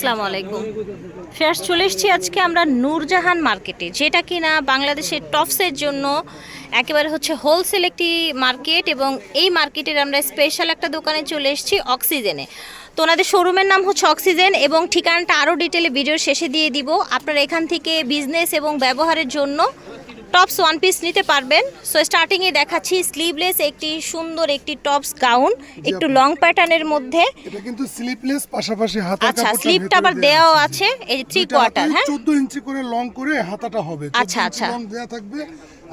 আসসালামু আলাইকুম। ফেয়ার্স চলে এসেছি আজকে আমরা নূরজাহান মার্কেটে, যেটা কিনা বাংলাদেশের টপসের জন্য একেবারে হচ্ছে হোলসেল একটি মার্কেট এবং এই মার্কেটের আমরা স্পেশাল একটা দোকানে চলে এসেছি অক্সিজেনে। তো ওনাদের শোরুমের নাম হচ্ছে অক্সিজেন এবং ঠিকানাটা আরও ডিটেলে ভিডিওর শেষে দিয়ে দিব। আপনারা এখান থেকে বিজনেস এবং ব্যবহারের জন্য টপস ওয়ান পিস নিতে পারবেন। সো স্টার্টিংয়ে দেখাচ্ছি স্লিভলেস একটি সুন্দর একটি টপস গাউন একটু লং প্যাটার্নের মধ্যে। এটা কিন্তু স্লিপলেস পাশাপাশি হাতা আচ্ছা স্লিপটা আবার দেওয়াও আছে। এই থ্রি কোয়ার্টার হ্যাঁ? 14 ইঞ্চি করে লং করে হাতাটা হবে। আচ্ছা, আচ্ছা। লং দেয়া থাকবে।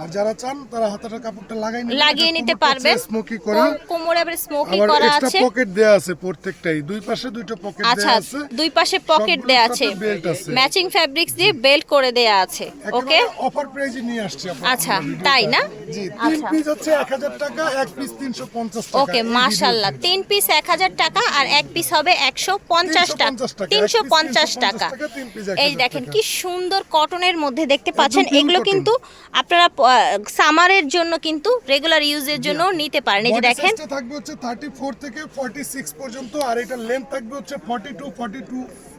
আর যারা চান তারা কাপড়টা লাগাই নিতে লাগিয়ে নিতে পারবেন। স্মোকি করা। কোমরে আবার স্মোকি করা আছে। পকেট দেয়া আছে প্রত্যেকটাই। দুই পাশে দুইটা পকেট আচ্ছা দেয়া আছে। দুই পাশে পকেট দেয়া আছে। আছে। ম্যাচিং ফ্যাব্রিক্স দিয়ে বেল্ট করে দেয়া আছে ওকে অফার প্রাইজে নিয়ে আসছি আচ্ছা, তাই না? জি তিন আচ্ছা। পিস হচ্ছে 1000 টাকা এক পিস 350 টাকা। ওকে তিন পিস আর এক পিস হবে একশো পঞ্চাশ টাকা। 350 টাকা, এই দেখেন কি সুন্দর কটনের মধ্যে দেখতে পাচ্ছেন। এগুলো কিন্তু আপনারা সামারের জন্য কিন্তু রেগুলার ইউজের জন্য নিতে পারেন। এই যে দেখেন। থাকবে হচ্ছে 34 থেকে 46 পর্যন্ত আর এটা লেন্থ থাকবে হচ্ছে 42 42 44 এর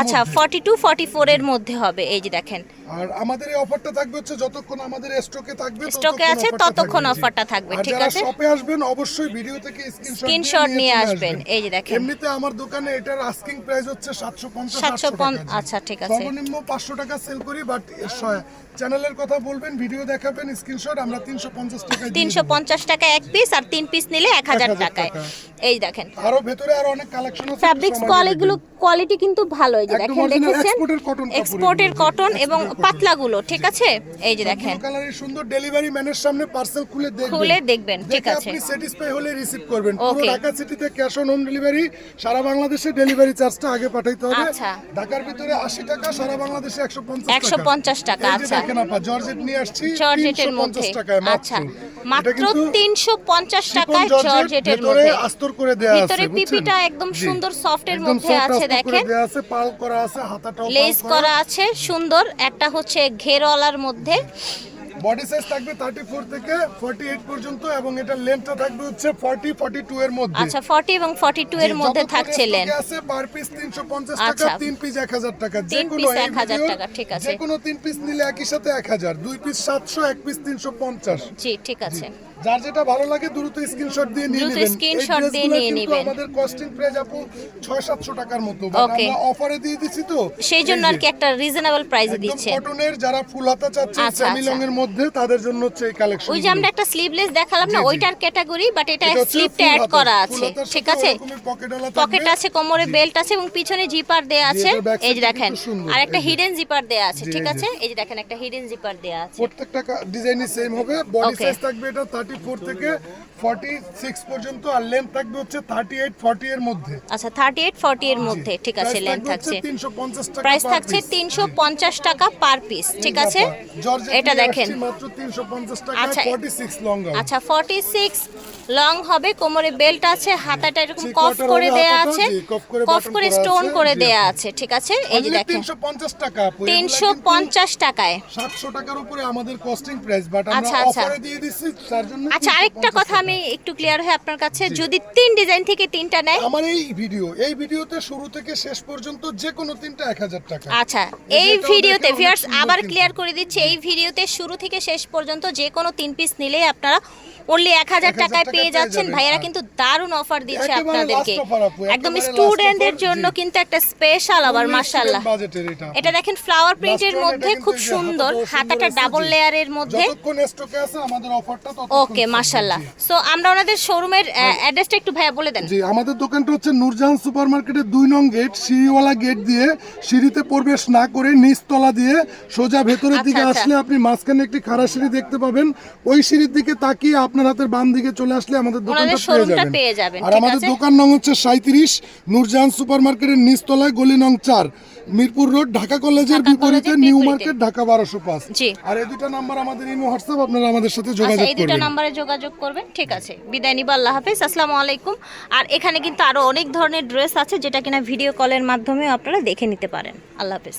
আচ্ছা। ফর্টি টু ফর্টি ফোর এর মধ্যে হবে এই যে দেখেন। আর আমাদের এই অফারটা থাকবে হচ্ছে যতক্ষণ আমাদের স্টকে থাকবে স্টকে আছে ততক্ষণ অফারটা থাকবে ঠিক আছে? শপে আসবেন অবশ্যই ভিডিও থেকে স্ক্রিনশট নিয়ে আসবেন এই যে দেখেন। এমনিতে আমার দোকানে এটার আস্কিং প্রাইস হচ্ছে 750 সাতশো 800 টাকা আচ্ছা ঠিক আছে। সর্বনিম্ন 500 টাকা সেল করি বাট চ্যানেলের কথা বলবেন ভিডিও দেখাবেন স্ক্রিনশট আমরা 350 টাকা তিনশো পঞ্চাশ টাকা এক পিস আর তিন পিস নিলে এক হাজার 1000 টাকায়। এই দেখেন। আরও ভেতরে আরও অনেক কালেকশন আছে ফ্যাব্রিক্স কোয়ালিটিগুলো কোয়ালিটি কিন্তু ভালো এই যে দেখেন দেখেছেন? এক্সপোর্টের কটন এবং cotton। পাতলাগুলো ঠিক আছে? এই যে দেখেন। কালারের সুন্দর ডেলিভারি ম্যানের সামনে পার্সেল খুলে দেখবেন। খুলে দেখবেন, ঠিক আছে। আপনি স্যাটিসফাই হলে রিসিভ করবেন। পুরো ঢাকা সিটিতে ক্যাশ অন হোম ডেলিভারি সারা বাংলাদেশে ডেলিভারি চার্জটা আগে পাঠাইতে হবে। আচ্ছা। ঢাকার ভিতরে 80 টাকা সারা বাংলাদেশে 150 একশো পঞ্চাশ টাকা এই যে আচ্ছা। দেখেন আপা জর্জেট নিয়ে আসছি জর্জেটের 350 মধ্যে। আচ্ছা। মাত্র কিন্তু তিনশো পঞ্চাশ শিফন টাকায় জর্জেট, জর্জেটের মধ্যে। আস্তর করে দেয়া আছে ভিতরে পিপিটা একদম সুন্দর সফটের এর মধ্যে আছে দেখেন। দেয়া আছে পাল করা আছে হাতাটাও লেস করা আছে সুন্দর। একটা হচ্ছে ঘেরওয়ালার মধ্যে। বডি সাইজ থাকবে 34 থেকে 48 পর্যন্ত এবং এটা লেন্থটা থাকবে হচ্ছে 40 42 এর মধ্যে। আচ্ছা ফর্টি এবং ফর্টি টু এর মধ্যে থাকছে লেন্থ আছে পার পিস 350 টাকা। তিন পিস 1000 টাকা। যে কোনো piece এই 1000 টাকা, ঠিক আছে। যে কোনো তিন পিস নিলে একই সাথে 1000 দুই পিস 700 এক পিস 350 জি ঠিক আছে। যার যেটা ভালো লাগে দ্রুত স্ক্রিনশট দিয়ে নিয়ে নেবেন। এই দিয়ে নিয়ে নেবেন। আমাদের কস্টিং প্রাইস আপু 6 700 টাকার মতো। আমরা অফারে দিয়ে দিছি তো। সেই জন্য আর কি একটা রিজনেবল প্রাইসে দিচ্ছে। কটনের যারা ফুল হাতা চাচ্ছে আচ্ছা, সেমি আচ্ছা। লং এর মধ্যে তাদের জন্য হচ্ছে এই কালেকশন ওই যে আমরা একটা স্লিভলেস দেখালাম না। ওইটার ক্যাটাগরি বাট এটা স্লিভটা অ্যাড করা আছে। ঠিক আছে? পকেট আছে কোমরে বেল্ট আছে এবং পিছনে জিপার দেয়া আছে। এই যে দেখেন আর একটা হিডেন জিপার দেয়া আছে ঠিক আছে? এই যে দেখেন একটা হিডেন জিপার দেয়া আছে। প্রত্যেকটা ডিজাইনই সেম হবে। বডি সাইজ থাকবে এটা 34 থেকে 46 পর্যন্ত আর লেন্থ থাকবে হচ্ছে 38 40 এর মধ্যে। আচ্ছা থার্টি এইট ফর্টি এর মধ্যে ঠিক আছে লেন্থ থাকছে। 350 টাকা প্রাইস থাকছে তিনশো পঞ্চাশ টাকা পার পিস ঠিক আছে? এটা দেখেন। মাত্র 350 টাকা আচ্ছা। 46 লং আচ্ছা ফর্টি সিক্স লং হবে কোমরে বেল্ট আছে হাতাটা এরকম কফ করে দেয়া আছে কফ করে স্টোন করে দেয়া আছে ঠিক আছে? এই যে দেখেন। 350 টাকা আপু, এগুলা তিনশো কিন্তু পঞ্চাশ টাকায়। 700 টাকার উপরে আমাদের কস্টিং প্রাইস বাট আমরা আচ্ছা, আচ্ছা। অফারে দিয়ে দিচ্ছি তার জন্য আচ্ছা আরেকটা কথা আমি একটু ক্লিয়ার হয় আপনার কাছে যদি তিন ডিজাইন থেকে তিনটা নেয়? আমার এই ভিডিও এই ভিডিওতে শুরু থেকে শেষ পর্যন্ত যে কোনো তিনটা 1000 টাকা। আচ্ছা এই ভিডিওতে ভিউয়ার্স আবার ক্লিয়ার করে দিচ্ছি এই ভিডিওতে শুরু থেকে শেষ পর্যন্ত যে কোনো তিন পিস নিলেই আপনারা অনলি এক হাজার 1000 টাকায় পেয়ে যাচ্ছেন। ভাইয়ারা কিন্তু দারুণ অফার দিচ্ছে আপনাদেরকে। একদম স্টুডেন্টদের জন্য কিন্তু একটা স্পেশাল আবার মাশাআল্লাহ। এটা। দেখেন ফ্লাওয়ার প্রিন্টের মধ্যে খুব সুন্দর হাতাটা ডাবল লেয়ারের মধ্যে। যতক্ষণ স্টকে আছে আমাদের অফারটা ততক্ষণ ওকে জি। সো আমরা ওনাদের শোরুমের অ্যাড্রেসটা একটু ভাইয়া বলে দেন। জি আমাদের দোকানটা হচ্ছে নূরজাহান সুপারমার্কেটের দুই নং গেট সিঁড়িওয়ালা গেট দিয়ে সিঁড়িতে প্রবেশ না করে নিচতলা দিয়ে সোজা ভেতরের আচ্ছা, দিকে আচ্ছা। আসলে আপনি মাঝখানে একটি খাড়া সিঁড়ি দেখতে পাবেন। ওই সিঁড়ির দিকে তাকিয়ে আপনার হাতের বাম দিকে চলে আসলে আমাদের দোকানটা পেয়ে যাবেন। আর আমাদের দোকান নং হচ্ছে সাঁত্রিশ নূরজাহান সুপারমার্কেটের নিচতলায় গলি নং চার। মিরপুর রোড ঢাকা কলেজের বিপরীতে নিউ মার্কেট ঢাকা বারোশো পাঁচ। আর এই দুটো নাম্বার আমাদের ইমো হোয়াটসঅ্যাপ আপনারা আমাদের সাথে যোগাযোগ যোগাযোগ এই দুটো নাম্বারে যোগাযোগ করবেন ঠিক আছে। বিদায় নিব আল্লাহ হাফেজ আসসালামু আলাইকুম। আর এখানে কিন্তু আরও অনেক ধরনের ড্রেস আছে যেটা কিনা ভিডিও কলের মাধ্যমে আপনারা দেখে নিতে পারেন। আল্লাহ হাফেজ।